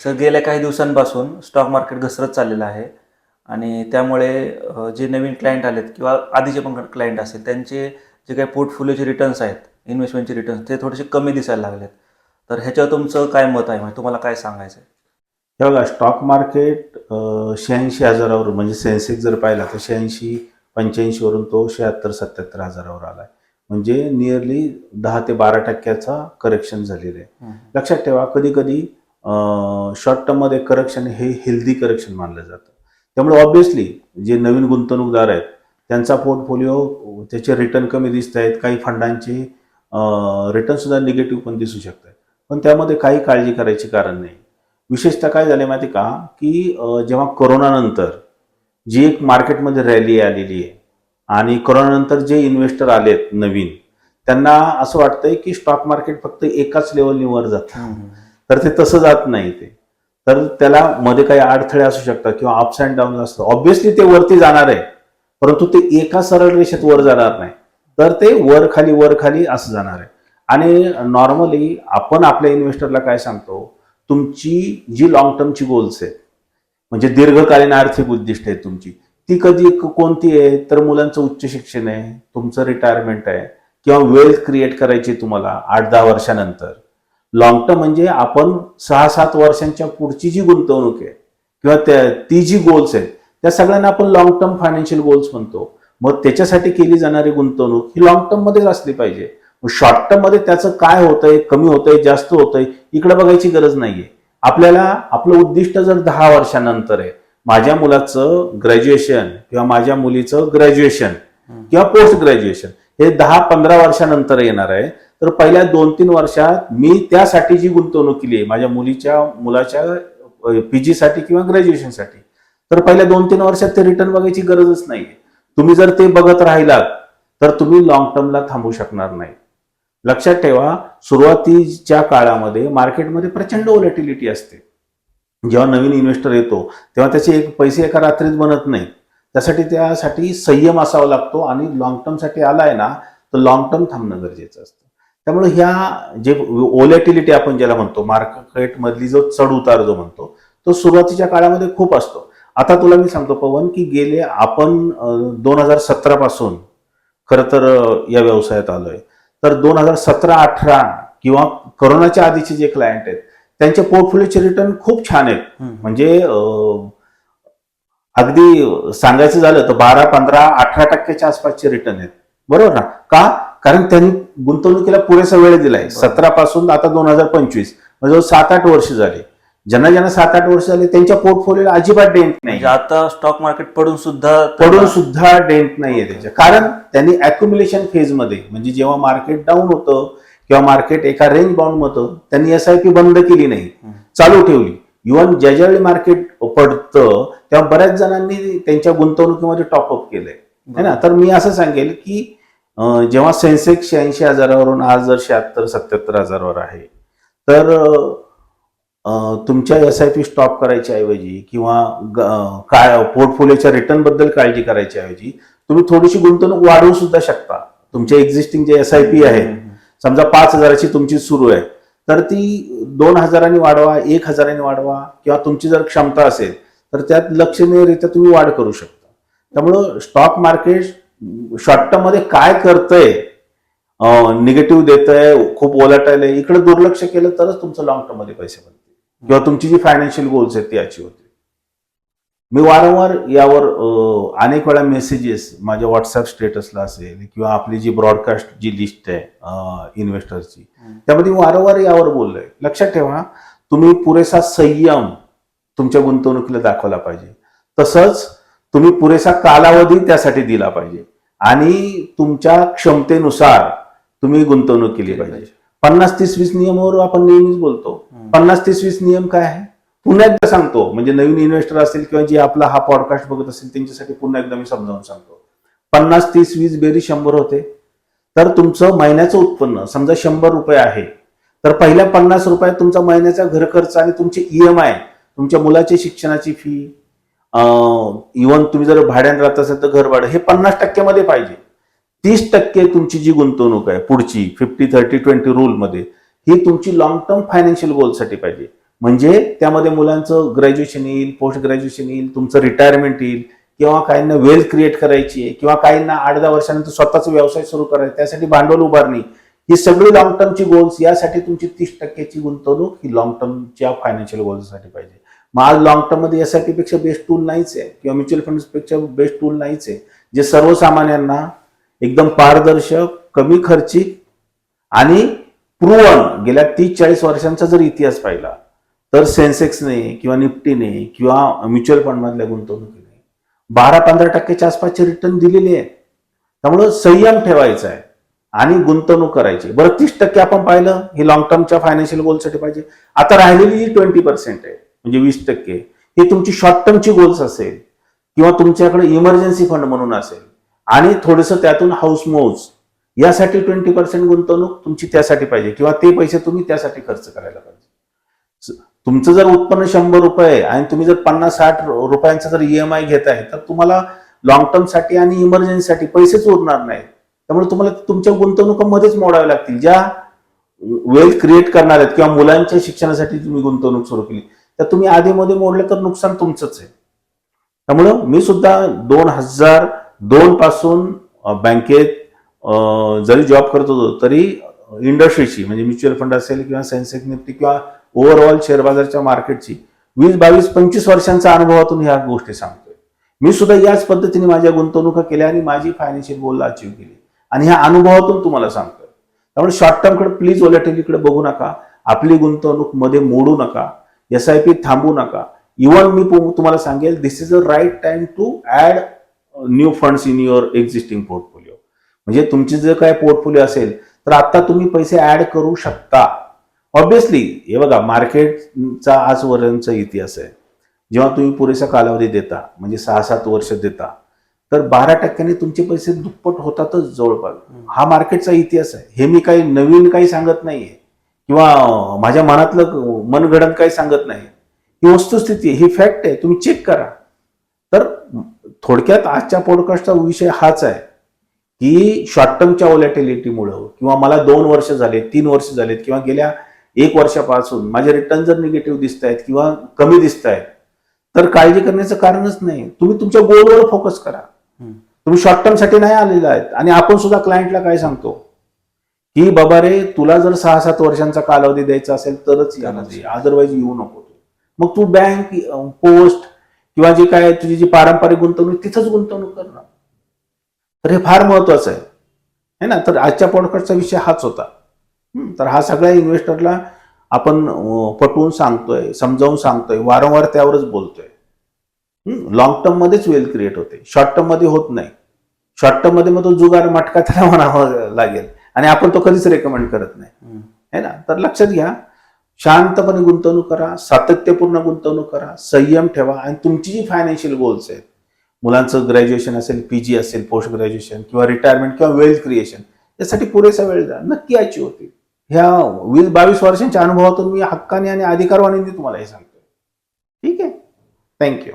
Sir गेल्या काही दिवसांपासून स्टॉक मार्केट घसरत चाललेलं आहे. आणि त्यामुळे जे नवीन क्लायंट आलेत किंवा आधीचे पण क्लायंट असेल त्यांचे जे काही पोर्टफोलिओचे रिटर्न्स आहेत इन्व्हेस्टमेंटचे रिटर्न्स ते थोडेसे कमी दिसायला लागलेत. तर ह्याच्यावर तुमचं काय मत आहे? म्हणजे तुम्हाला काय सांगायचं आहे हे बघा स्टॉक मार्केट शहाऐंशी हजारावर म्हणजे सेन्सेक्स जर पाहिला तर शहाऐंशी पंच्याऐंशीवरून तो शहात्तर सत्याहत्तर हजारावर आला आहे म्हणजे नियरली दहा ते बारा टक्क्याचा करेक्शन झालेलं आहे. लक्षात ठेवा कधी कधी शॉर्ट टर्ममध्ये करेक्शन हे हेल्दी करेक्शन मानलं जातं. त्यामुळे ऑब्व्हियसली जे नवीन गुंतवणूकदार आहेत त्यांचा पोर्टफोलिओ त्याचे रिटर्न कमी दिसत आहेत काही फंडांचे रिटर्न सुद्धा निगेटिव्ह पण दिसू शकतात. पण त्यामध्ये काही काळजी करायची कारण नाही. विशेषतः काय झाले माहिती का? की जेव्हा कोरोनानंतर जी एक मार्केटमध्ये रॅली आलेली आहे आणि कोरोनानंतर जे इन्व्हेस्टर आलेत नवीन त्यांना असं वाटतंय की स्टॉक मार्केट फक्त एकाच लेवलनी वर जातं. तर ते तसं जात नाही ते. तर त्याला मध्ये काही अडथळे असू शकतात किंवा अप्स अँड डाऊन असतं ऑब्व्हियसली ते वरती जाणार आहे. परंतु ते एका सरळ रेषेत वर जाणार नाही. तर ते वर खाली वर खाली असं जाणार आहे. आणि नॉर्मली आपण आपल्या इन्व्हेस्टरला काय सांगतो? तुमची जी लॉंग टर्मची गोल्स आहेत म्हणजे दीर्घकालीन आर्थिक उद्दिष्ट आहेत तुमची ती कधी कोणती आहे? तर मुलांचं उच्च शिक्षण आहे तुमचं रिटायरमेंट आहे किंवा वेल्थ क्रिएट करायची तुम्हाला आठ दहा वर्षानंतर. लॉंग टर्म म्हणजे आपण सहा सात वर्षांच्या पुढची जी गुंतवणूक आहे किंवा त्या ती जी गोल्स आहेत त्या सगळ्यांना आपण लॉंग टर्म फायनान्शियल गोल्स म्हणतो. मग त्याच्यासाठी केली जाणारी गुंतवणूक ही लॉंग टर्म मध्येच असली पाहिजे. शॉर्ट टर्ममध्ये त्याचं काय होतंय कमी होतंय जास्त होतंय इकडे बघायची गरज नाहीये. आपल्याला आपलं उद्दिष्ट जर दहा वर्षानंतर आहे माझ्या मुलाचं ग्रॅज्युएशन किंवा माझ्या मुलीचं ग्रॅज्युएशन किंवा पोस्ट ग्रॅज्युएशन हे दहा पंधरा वर्षानंतर येणार आहे तर पहिल्या दोन तीन वर्षात मी त्यासाठी जी गुंतवणूक केली आहे माझ्या मुलीच्या मुलाच्या पीजी साठी किंवा ग्रॅज्युएशनसाठी तर पहिल्या दोन तीन वर्षात ते रिटर्न बघायची गरजच नाही तुम्ही जर ते बघत राहिलात तर तुम्ही लॉंग टर्मला थांबू शकणार नाही. लक्षात ठेवा सुरुवातीच्या काळामध्ये मार्केटमध्ये प्रचंड ओलॅटिलिटी असते. जेव्हा नवीन इन्व्हेस्टर येतो तेव्हा त्याचे एक पैसे एका रात्रीत बनत नाही. त्यासाठी त्यासाठी संयम असावा लागतो आणि लॉंग टर्मसाठी आलाय ना तर लॉंग टर्म थांबणं गरजेचं असतं. त्यामुळे ह्या जे ओलॅटिलिटी आपण ज्याला म्हणतो मार्केटमधली जो चढ उतार जो म्हणतो तो सुरुवातीच्या काळामध्ये खूप असतो. आता तुला मी सांगतो पवन की गेले आपण दोन हजार सतरा पासून खरं तर या व्यवसायात आलोय. तर दोन हजार सतरा अठरा किंवा कोरोनाच्या आधीचे जे क्लायंट आहेत त्यांचे पोर्टफोलिओचे रिटर्न खूप छान आहेत. म्हणजे अगदी सांगायचं झालं तर बारा पंधरा अठरा टक्क्याच्या आसपासचे रिटर्न आहेत. बरोबर ना? का? कारण त्यांनी गुंतवणुकीला पुरेसा वेळ दिलाय. सतरा पासून आता दोन हजार पंचवीस म्हणजे सात आठ वर्ष झाली. ज्यांना ज्यांना सात आठ वर्ष झाले त्यांच्या पोर्टफोलिओला अजिबात डेंट नाही. म्हणजे आता स्टॉक मार्केट पडून सुद्धा पडून सुद्धा डेंट नाहीये त्याच्या. कारण त्यांनी अक्युम्युलेशन फेजमध्ये म्हणजे जेव्हा मार्केट डाऊन होतं किंवा मार्केट एका रेंज बाउंड होतं त्यांनी एस आय पी बंद केली नाही. चालू ठेवली. इव्हन ज्या ज्यावेळी मार्केट पडतं तेव्हा बऱ्याच जणांनी त्यांच्या गुंतवणुकीमध्ये टॉपअप केलंय. है ना? तर मी असं सांगेल की जेव्हा सेन्सेक्स शहाऐंशी हजारावरून आज जर शहात्तर सत्याहत्तर हजारावर आहे तर तुमच्या एस आय पी स्टॉप करायच्या ऐवजी किंवा काय पोर्टफोलिओच्या रिटर्नबद्दल काळजी करायच्या ऐवजी तुम्ही थोडीशी गुंतवणूक वाढवू सुद्धा शकता. तुमच्या एक्झिस्टिंग जे एस आय पी आहे समजा पाच हजाराची तुमची सुरू आहे तर ती दोन हजारांनी वाढवा एक हजारांनी वाढवा किंवा तुमची जर क्षमता असेल तर त्यात लक्षणीयरित्या तुम्ही वाढ करू शकता. त्यामुळं स्टॉक मार्केट शॉर्ट टर्ममध्ये काय करतंय निगेटिव्ह देतंय खूप ओलाटायला इकडे दुर्लक्ष केलं तरच तुमचं लॉंग टर्ममध्ये पैसे बनतील. किंवा तुमची जी फायनान्शियल गोल्स आहेत ती अचीव होतील. मी वारंवार यावर अनेक वेळा मेसेजेस माझ्या व्हॉट्सअप स्टेटसला असेल किंवा आपली जी ब्रॉडकास्ट जी लिस्ट आहे इन्व्हेस्टरची त्यामध्ये मी वारंवार यावर बोललोय. लक्षात ठेवा तुम्ही पुरेसा संयम तुमच्या गुंतवणुकीला दाखवला पाहिजे. तसंच तुम्ही पुरेसा कालावधी त्यासाठी दिला पाहिजे. आणि तुमच्या क्षमतेनुसार तुम्ही गुंतवणूक केली पाहिजे. पन्नास तीस वीस नियमावर आपण नेहमीच बोलतो. पन्नास तीस वीस नियम काय आहे? पुन्हा एकदा सांगतो. म्हणजे नवीन इन्व्हेस्टर असतील किंवा जे आपला हा पॉडकास्ट बघत असेल त्यांच्यासाठी पुन्हा एकदा मी समजावून सांगतो. पन्नास तीस वीस बेरी शंभर होते. तर तुमचं महिन्याचं उत्पन्न समजा शंभर रुपये आहे. तर पहिल्या पन्नास रुपयात तुमचा महिन्याचा घर खर्च आणि तुमचे ईएमआय तुमच्या मुलाची शिक्षणाची फी इव्हन तुम्ही जर भाड्याने राहत असेल तर घर भाडं हे पन्नास टक्क्यामध्ये पाहिजे. तीस टक्के तुमची जी गुंतवणूक आहे पुढची फिफ्टी थर्टी ट्वेंटी रूल मध्ये ही तुमची लॉंग टर्म फायनान्शियल गोलसाठी पाहिजे. म्हणजे त्यामध्ये मुलांचं ग्रॅज्युएशन येईल पोस्ट ग्रॅज्युएशन येईल तुमचं रिटायरमेंट येईल किंवा काहींना वेल्थ क्रिएट करायची आहे किंवा काहींना आठ दहा वर्षानंतर स्वतःचा व्यवसाय सुरू करायचा त्यासाठी भांडवल उभारणी ही सगळी लॉंग टर्मची गोल्स यासाठी तुमची तीस टक्क्याची गुंतवणूक ही लॉंग टर्मच्या फायनान्शियल गोल्ससाठी पाहिजे. मग आज लॉंग टर्ममध्ये एस आय पी पेक्षा बेस्ट टूल नाहीच आहे. किंवा म्युच्युअल फंडपेक्षा बेस्ट टूल नाहीच आहे. जे सर्वसामान्यांना एकदम पारदर्शक कमी खर्चिक आणि प्रुवन गेल्या तीस चाळीस वर्षांचा जर इतिहास पाहिला तर सेन्सेक्सने किंवा निफ्टीने किंवा म्युच्युअल फंड मधल्या गुंतवणुकीने बारा पंधरा टक्क्याच्या आसपासचे रिटर्न दिलेले आहेत त्यामुळं संयम ठेवायचा आहे आणि गुंतवणूक करायची. बरं तीस टक्के आपण पाहिलं हे लॉंग टर्मच्या फायनान्शियल गोलसाठी पाहिजे. आता राहिलेली ही ट्वेंटी पर्सेंट आहे म्हणजे वीस टक्के हे तुमची शॉर्ट टर्मची गोल्स असेल किंवा तुमच्याकडे इमर्जन्सी फंड म्हणून असेल आणि थोडंसं त्यातून हाऊस मोज यासाठी ट्वेंटी पर्सेंट गुंतवणूक तुमची त्यासाठी पाहिजे किंवा ते पैसे तुम्ही त्यासाठी खर्च करायला पाहिजे. तुमचं जर उत्पन्न शंभर रुपये आणि तुम्ही जर पन्नास साठ रुपयांचा जर ईएमआय आहे तर तुम्हाला लॉंग टर्मसाठी आणि इमर्जन्सीसाठी पैसेच उरणार नाही त्यामुळे तुम्हाला तुमच्या गुंतवणुकांमध्येच मोडावे लागतील. ज्या वेल्थ क्रिएट करणार आहेत किंवा मुलांच्या शिक्षणासाठी तुम्ही गुंतवणूक सुरू केली तर तुम्ही आधीमध्ये मोडले तर नुकसान तुमचंच आहे. त्यामुळं मी सुद्धा दोन हजार दोन पासून बँकेत जरी जॉब करत होतो तरी इंडस्ट्रीची म्हणजे म्युच्युअल फंड असेल किंवा सेन्सेक्स निफ्टी किंवा ओव्हरऑल शेअर बाजारच्या मार्केटची वीस बावीस पंचवीस वर्षांच्या अनुभवातून ह्या गोष्टी सांगतोय. मी सुद्धा याच पद्धतीने माझ्या गुंतवणुका केल्या आणि माझी फायनान्शियल गोल अचीव्ह केली. आणि ह्या अनुभवातून तुम्हाला सांगतोय. त्यामुळे शॉर्ट टर्मकडे प्लीज ओलॅटिलिटीकडे बघू नका. आपली गुंतवणूकमध्ये मोडू नका. एस आय पी थांबू नका. इवन मी तुम्हाला सांगेल this is a right time to add new funds in your existing portfolio म्हणजे तुमची जर काय पोर्टफोलिओ असेल तर आता तुम्ही पैसे ऍड करू शकता. ऑब्विसली हे बघा मार्केटचा आजवरचा इतिहास आहे. जेव्हा तुम्ही पुरेसा कालावधी देता म्हणजे सहा सात वर्ष देता तर बारा टक्क्यांनी तुमचे पैसे दुप्पट होतातच जवळपास. हा मार्केटचा इतिहास आहे. हे मी काही नवीन काही सांगत नाहीये. किंवा माझ्या मनातलं मनगडत काही सांगत नाही. ही वस्तुस्थिती आहे, ही फॅक्ट आहे तुम्ही चेक करा. तर थोडक्यात आजच्या पॉडकास्टचा विषय हाच आहे की शॉर्ट टर्मच्या ओलॅटिलिटीमुळं किंवा मला दोन वर्ष झाले तीन वर्ष झालेत किंवा गेल्या एक वर्षापासून माझे रिटर्न जर निगेटिव्ह दिसत आहेत किंवा कमी दिसत आहेत तर काळजी करण्याचं कारणच नाही. तुम्ही तुमच्या गोलवर फोकस करा. तुम्ही शॉर्ट टर्मसाठी नाही आलेला आहेत आणि आपण सुद्धा क्लायंटला काय सांगतो? की बाबा रे तुला जर सहा सात वर्षांचा कालावधी द्यायचा असेल तरच यामध्ये अदरवाईज येऊ नको मग तू बँक पोस्ट किंवा जे काय तुझी जी पारंपरिक गुंतवणूक तिथंच गुंतवणूक करणार. तर हे फार महत्वाचं आहे. है ना? तर आजच्या पॉडकास्टचा विषय हाच होता. तर हा सगळ्या इन्व्हेस्टरला आपण पटवून सांगतोय समजावून सांगतोय वारंवार त्यावरच बोलतोय. लॉंग टर्म मध्येच वेल क्रिएट होते. शॉर्ट टर्ममध्ये होत नाही. शॉर्ट टर्ममध्ये मग तो जुगार मटका त्याला म्हणावा लागेल. आणि आपण तो कधीच रेकमेंड करत नाही. है ना? तर लक्षात घ्या शांतपणे गुंतवणूक करा सातत्यपूर्ण गुंतवणूक करा संयम ठेवा आणि तुमची जी फायनान्शियल गोल्स आहेत मुलांचं ग्रॅज्युएशन असेल पीजी असेल पोस्ट ग्रॅज्युएशन किंवा रिटायरमेंट किंवा वेल्थ क्रिएशन यासाठी पुरेसा वेळ द्या. नक्की अचीव होतील ह्या वीस बावीस वर्षांच्या अनुभवातून मी हक्काने आणि अधिकारवाणीने तुम्हाला हे सांगतोय. ठीक आहे? थँक्यू